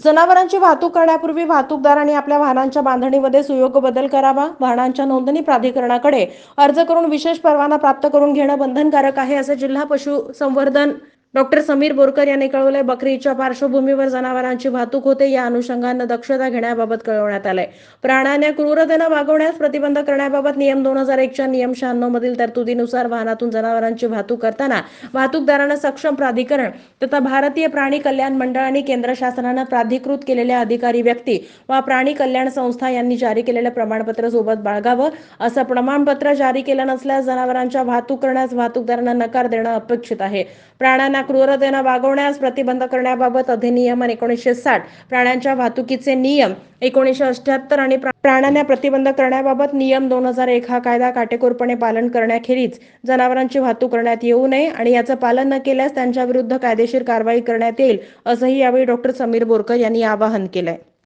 जनावरांची वाहतूक करण्यापूर्वी वाहतूकदारांनी आपल्या वाहनांच्या बांधणीमध्ये सुयोग्य बदल करावा. वाहनांच्या नोंदणी प्राधिकरणाकडे अर्ज करून विशेष परवाना प्राप्त करून घेणं बंधनकारक आहे असं जिल्हा पशुसंवर्धन डॉक्टर समीर बोरकर यांनी कळवलंय बकरीच्या पार्श्वभूमीवर जनावरांची वाहतूक होते. या अनुषंगानं दक्षता घेण्याबाबत कळवण्यात आलंय. प्राण्यांना क्रूरतेनं वागवण्यास प्रतिबंध करण्याबाबत नियम दोन हजार एकच्या नियम शहाण्णव मधील तरतुदीनुसार वाहनातून जनावरांची वाहतूक करताना वाहतूकदारांना सक्षम प्राधिकरण तथा भारतीय प्राणी कल्याण मंडळ आणि केंद्र शासनानं प्राधिकृत केलेल्या अधिकारी व्यक्ती वा प्राणी कल्याण संस्था यांनी जारी केलेलं प्रमाणपत्र सोबत बाळगावं असं प्रमाणपत्र जारी केलं नसल्यास जनावरांच्या वाहतूक करण्यास वाहतूकदारांना नकार देणं अपेक्षित आहे. प्राण्यांना क्रूरतेनं वागवण्यास प्रतिबंध करण्याबाबत अधिनियम एकोणीसशे साठ प्राण्यांच्या वाहतुकीचे नियम एकोणीसशे अठ्याहत्तर आणि प्राण्यांना प्रतिबंध करण्याबाबत नियम दोन हजार एक हा कायदा काटेकोरपणे पालन करण्याखेरीज जनावरांची वाहतूक करण्यात येऊ नये आणि याचं पालन न केल्यास त्यांच्या विरुद्ध कायदेशीर कारवाई करण्यात येईल असंही यावेळी डॉक्टर समीर बोरकर यांनी आवाहन केलंय.